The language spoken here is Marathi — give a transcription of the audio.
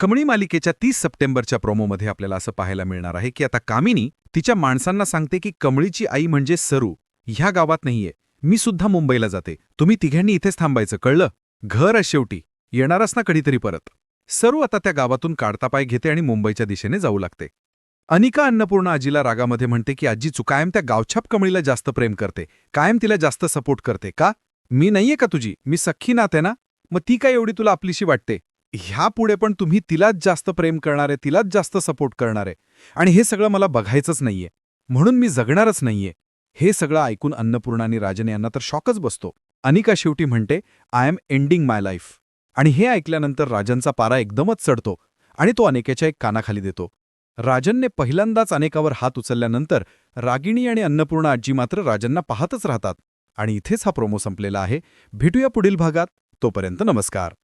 कमळी मालिकेच्या तीस सप्टेंबरच्या प्रोमोमध्ये आपल्याला असं पाहायला मिळणार आहे की आता कामिनी तिच्या माणसांना सांगते की कमळीची आई म्हणजे सरू. ह्या गावात नाहीये. मी सुद्धा मुंबईला जाते. तुम्ही तिघांनी इथेच थांबायचं कळलं? घर आहे शेवटी. येणारच ना कधीतरी परत. सरू आता त्या गावातून काढता पाय घेते आणि मुंबईच्या दिशेने जाऊ लागते. अनिका अन्नपूर्णा आजीला रागामध्ये म्हणते की आजी चू कायम त्या गावछाप कमळीला जास्त प्रेम करते. कायम तिला जास्त सपोर्ट करते का? मी नाहीये का तुझी? मी सख्खी नात आहे ना? मग ती काय एवढी तुला आपलीशी वाटते? ह्यापुढे पण तुम्ही तिलाच जास्त प्रेम करणारे तिलाच जास्त सपोर्ट करणारे. आणि हे सगळं मला बघायचंच नाहीये. म्हणून मी जगणारच नाहीये. हे सगळं ऐकून अन्नपूर्णा आणि राजने यांना तर शॉकच बसतो. अनिका शेवटी म्हणते I am ending my life आणि हे ऐकल्यानंतर राजनचा पारा एकदमच चढतो आणि तो अनेकेच्या एक कानाखाली देतो. राजनने पहिल्यांदाच अनेकावर हात उचलल्यानंतर रागिणी आणि अन्नपूर्णा आजी मात्र राजनना पाहतच राहतात. आणि इथेच हा प्रोमो संपलेला आहे. भेटूया पुढील भागात. तोपर्यंत नमस्कार.